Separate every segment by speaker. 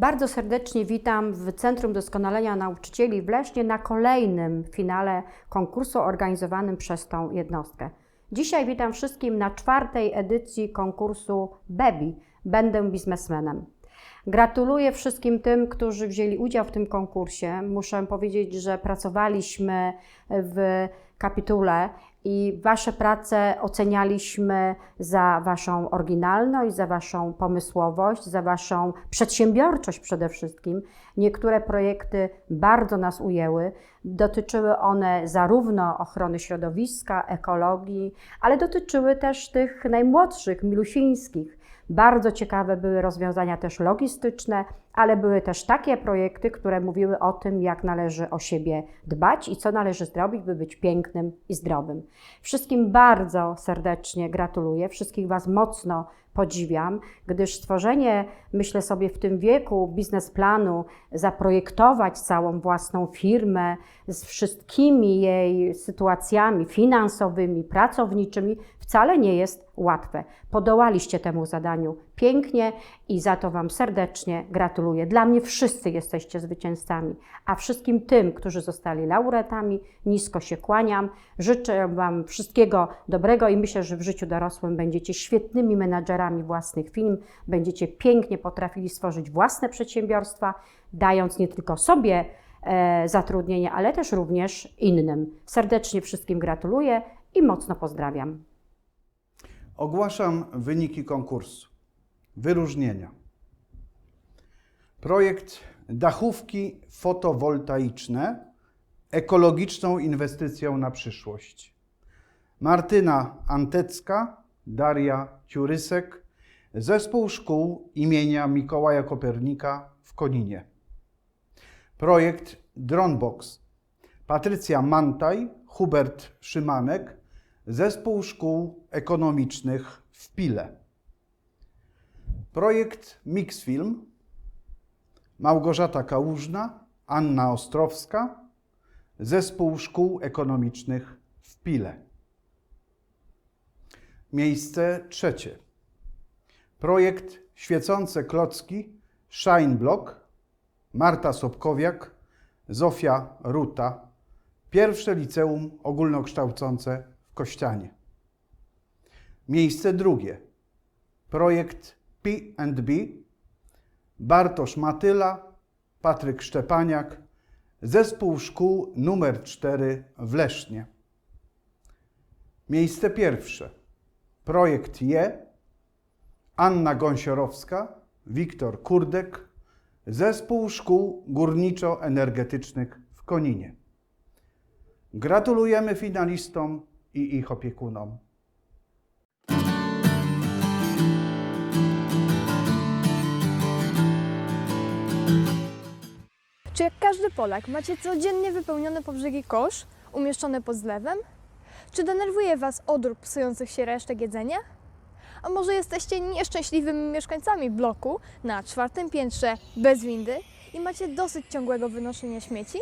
Speaker 1: Bardzo serdecznie witam w Centrum Doskonalenia Nauczycieli w Lesznie na kolejnym finale konkursu organizowanym przez tą jednostkę. Dzisiaj witam wszystkim na czwartej edycji konkursu BEBI Będę biznesmenem. Gratuluję wszystkim tym, którzy wzięli udział w tym konkursie. Muszę powiedzieć, że pracowaliśmy w kapitule i Wasze prace ocenialiśmy za Waszą oryginalność, za Waszą pomysłowość, za Waszą przedsiębiorczość przede wszystkim. Niektóre projekty bardzo nas ujęły. Dotyczyły one zarówno ochrony środowiska, ekologii, ale dotyczyły też tych najmłodszych, milusińskich. Bardzo ciekawe były rozwiązania też logistyczne, ale były też takie projekty, które mówiły o tym, jak należy o siebie dbać i co należy zrobić, by być pięknym i zdrowym. Wszystkim bardzo serdecznie gratuluję, wszystkich Was mocno podziwiam, gdyż stworzenie, myślę sobie, w tym wieku biznesplanu, zaprojektować całą własną firmę z wszystkimi jej sytuacjami finansowymi, pracowniczymi, wcale nie jest łatwe. Podołaliście temu zadaniu pięknie i za to Wam serdecznie gratuluję. Dla mnie wszyscy jesteście zwycięzcami, a wszystkim tym, którzy zostali laureatami, nisko się kłaniam. Życzę Wam wszystkiego dobrego i myślę, że w życiu dorosłym będziecie świetnymi menadżerami własnych firm, będziecie pięknie potrafili stworzyć własne przedsiębiorstwa, dając nie tylko sobie e, zatrudnienie, ale też również innym. Serdecznie wszystkim gratuluję i mocno pozdrawiam.
Speaker 2: Ogłaszam wyniki konkursu. Wyróżnienia. Projekt dachówki fotowoltaiczne ekologiczną inwestycją na przyszłość. Martyna Antecka, Daria Ciurysek, Zespół Szkół imienia Mikołaja Kopernika w Koninie. Projekt Dronebox. Patrycja Mantaj, Hubert Szymanek, Zespół Szkół Ekonomicznych w Pile. Projekt Mixfilm. Małgorzata Kałużna, Anna Ostrowska, Zespół Szkół Ekonomicznych w Pile. Miejsce trzecie. Projekt Świecące Klocki Shine Block. Marta Sobkowiak, Zofia Ruta. Pierwsze liceum ogólnokształcące w Kościanie. Miejsce drugie. Projekt P&B. Bartosz Matyla, Patryk Szczepaniak, Zespół Szkół numer 4 w Lesznie. Miejsce pierwsze. Projekt Je. Anna Gąsiorowska, Wiktor Kurdek, Zespół Szkół Górniczo-Energetycznych w Koninie. Gratulujemy finalistom i ich opiekunom.
Speaker 3: Polak macie codziennie wypełniony po brzegi kosz, umieszczony pod zlewem? Czy denerwuje Was odór psujących się resztek jedzenia? A może jesteście nieszczęśliwymi mieszkańcami bloku na czwartym piętrze bez windy i macie dosyć ciągłego wynoszenia śmieci?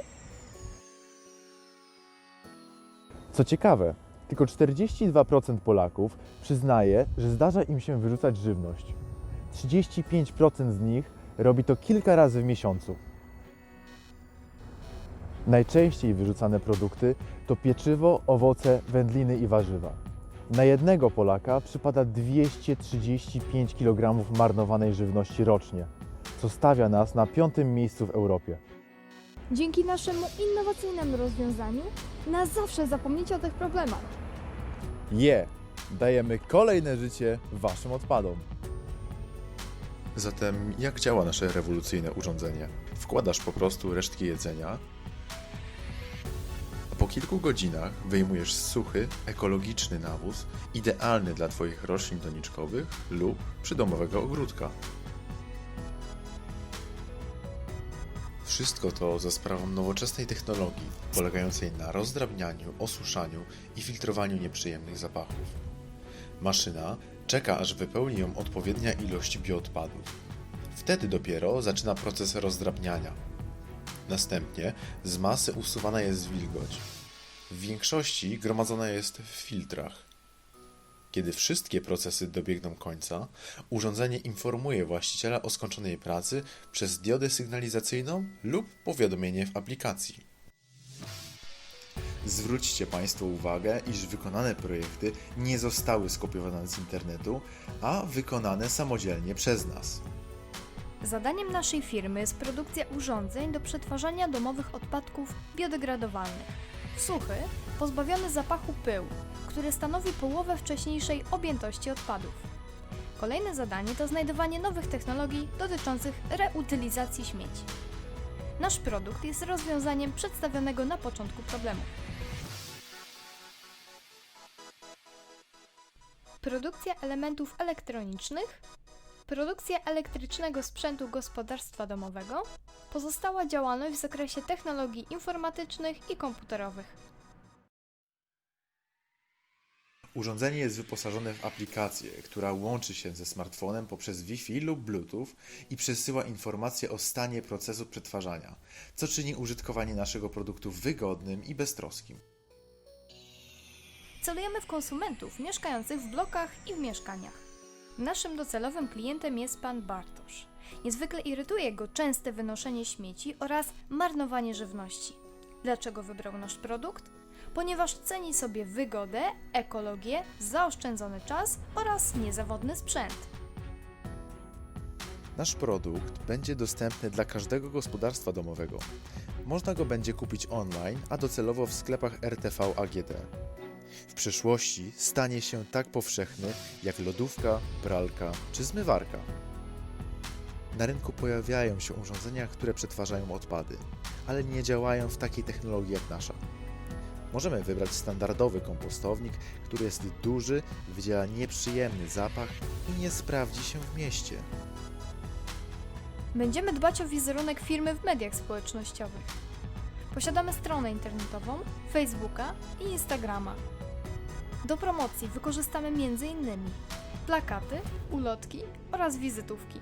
Speaker 4: Co ciekawe, tylko 42% Polaków przyznaje, że zdarza im się wyrzucać żywność. 35% z nich robi to kilka razy w miesiącu. Najczęściej wyrzucane produkty to pieczywo, owoce, wędliny i warzywa. Na jednego Polaka przypada 235 kg marnowanej żywności rocznie, co stawia nas na piątym miejscu w Europie.
Speaker 3: Dzięki naszemu innowacyjnemu rozwiązaniu na zawsze zapomnicie o tych problemach.
Speaker 4: Je! Dajemy kolejne życie Waszym odpadom.
Speaker 5: Zatem jak działa nasze rewolucyjne urządzenie? Wkładasz po prostu resztki jedzenia, kilku godzinach wyjmujesz suchy, ekologiczny nawóz, idealny dla Twoich roślin doniczkowych lub przydomowego ogródka. Wszystko to za sprawą nowoczesnej technologii, polegającej na rozdrabnianiu, osuszaniu i filtrowaniu nieprzyjemnych zapachów. Maszyna czeka, aż wypełni ją odpowiednia ilość bioodpadów. Wtedy dopiero zaczyna proces rozdrabniania. Następnie z masy usuwana jest wilgoć. W większości gromadzona jest w filtrach. Kiedy wszystkie procesy dobiegną końca, urządzenie informuje właściciela o skończonej pracy przez diodę sygnalizacyjną lub powiadomienie w aplikacji. Zwróćcie Państwo uwagę, iż wykonane projekty nie zostały skopiowane z internetu, a wykonane samodzielnie przez nas.
Speaker 3: Zadaniem naszej firmy jest produkcja urządzeń do przetwarzania domowych odpadków biodegradowalnych. Suchy, pozbawiony zapachu pył, który stanowi połowę wcześniejszej objętości odpadów. Kolejne zadanie to znajdowanie nowych technologii dotyczących reutylizacji śmieci. Nasz produkt jest rozwiązaniem przedstawionego na początku problemu. Produkcja elementów elektronicznych Produkcja elektrycznego sprzętu gospodarstwa domowego, pozostała działalność w zakresie technologii informatycznych i komputerowych.
Speaker 5: Urządzenie jest wyposażone w aplikację, która łączy się ze smartfonem poprzez Wi-Fi lub Bluetooth i przesyła informacje o stanie procesu przetwarzania, co czyni użytkowanie naszego produktu wygodnym i beztroskim.
Speaker 3: Celujemy w konsumentów mieszkających w blokach i w mieszkaniach. Naszym docelowym klientem jest pan Bartosz. Niezwykle irytuje go częste wynoszenie śmieci oraz marnowanie żywności. Dlaczego wybrał nasz produkt? Ponieważ ceni sobie wygodę, ekologię, zaoszczędzony czas oraz niezawodny sprzęt.
Speaker 5: Nasz produkt będzie dostępny dla każdego gospodarstwa domowego. Można go będzie kupić online, a docelowo w sklepach RTV AGD. W przyszłości stanie się tak powszechny jak lodówka, pralka czy zmywarka. Na rynku pojawiają się urządzenia, które przetwarzają odpady, ale nie działają w takiej technologii jak nasza. Możemy wybrać standardowy kompostownik, który jest duży, wydziela nieprzyjemny zapach i nie sprawdzi się w mieście.
Speaker 3: Będziemy dbać o wizerunek firmy w mediach społecznościowych. Posiadamy stronę internetową, Facebooka i Instagrama. Do promocji wykorzystamy m.in. plakaty, ulotki oraz wizytówki.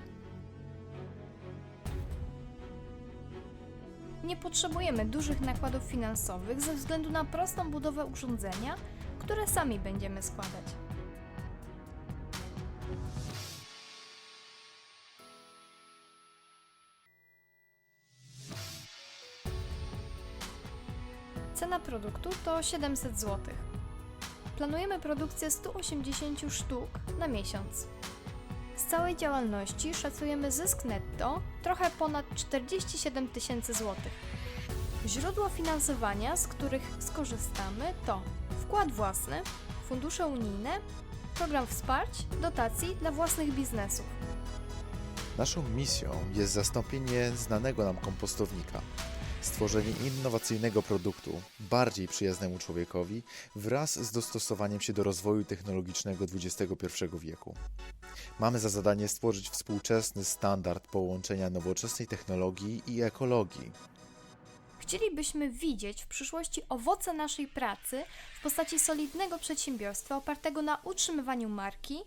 Speaker 3: Nie potrzebujemy dużych nakładów finansowych ze względu na prostą budowę urządzenia, które sami będziemy składać. Cena produktu to 700 zł. Planujemy produkcję 180 sztuk na miesiąc. Z całej działalności szacujemy zysk netto trochę ponad 47 tysięcy złotych. Źródła finansowania, z których skorzystamy to wkład własny, fundusze unijne, program wsparć, dotacji dla własnych biznesów.
Speaker 5: Naszą misją jest zastąpienie znanego nam kompostownika, stworzenie innowacyjnego produktu, bardziej przyjaznemu człowiekowi, wraz z dostosowaniem się do rozwoju technologicznego XXI wieku. Mamy za zadanie stworzyć współczesny standard połączenia nowoczesnej technologii i ekologii.
Speaker 3: Chcielibyśmy widzieć w przyszłości owoce naszej pracy w postaci solidnego przedsiębiorstwa opartego na utrzymywaniu marki,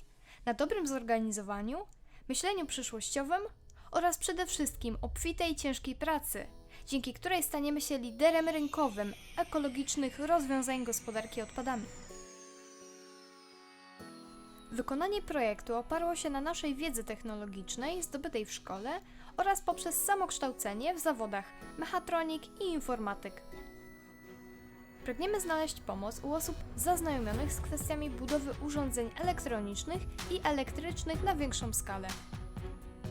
Speaker 3: na dobrym zorganizowaniu, myśleniu przyszłościowym oraz przede wszystkim obfitej ciężkiej pracy, dzięki której staniemy się liderem rynkowym ekologicznych rozwiązań gospodarki odpadami. Wykonanie projektu oparło się na naszej wiedzy technologicznej zdobytej w szkole oraz poprzez samokształcenie w zawodach mechatronik i informatyk. Pragniemy znaleźć pomoc u osób zaznajomionych z kwestiami budowy urządzeń elektronicznych i elektrycznych na większą skalę.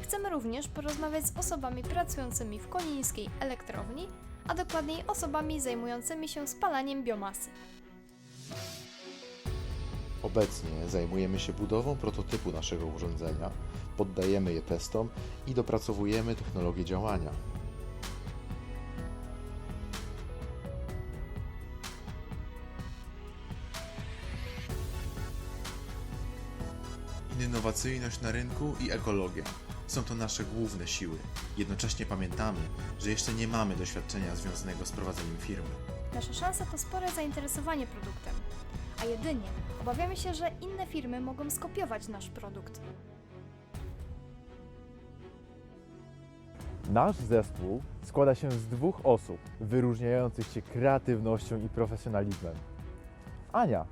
Speaker 3: Chcemy również porozmawiać z osobami pracującymi w konińskiej elektrowni, a dokładniej osobami zajmującymi się spalaniem biomasy.
Speaker 5: Obecnie zajmujemy się budową prototypu naszego urządzenia, poddajemy je testom i dopracowujemy technologię działania. Innowacyjność na rynku i ekologia są to nasze główne siły. Jednocześnie pamiętamy, że jeszcze nie mamy doświadczenia związanego z prowadzeniem firmy.
Speaker 3: Nasza szansa to spore zainteresowanie produktem, a jedynie obawiamy się, że inne firmy mogą skopiować nasz produkt.
Speaker 4: Nasz zespół składa się z dwóch osób wyróżniających się kreatywnością i profesjonalizmem. Ania,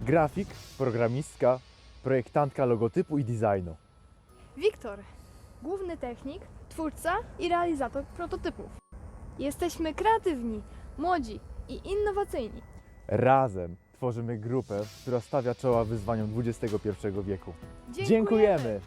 Speaker 4: Grafik, programistka, projektantka logotypu i designu.
Speaker 3: Wiktor, główny technik, twórca i realizator prototypów. Jesteśmy kreatywni, młodzi i innowacyjni.
Speaker 4: Razem tworzymy grupę, która stawia czoła wyzwaniom XXI wieku.
Speaker 3: Dziękujemy.
Speaker 4: Dziękujemy.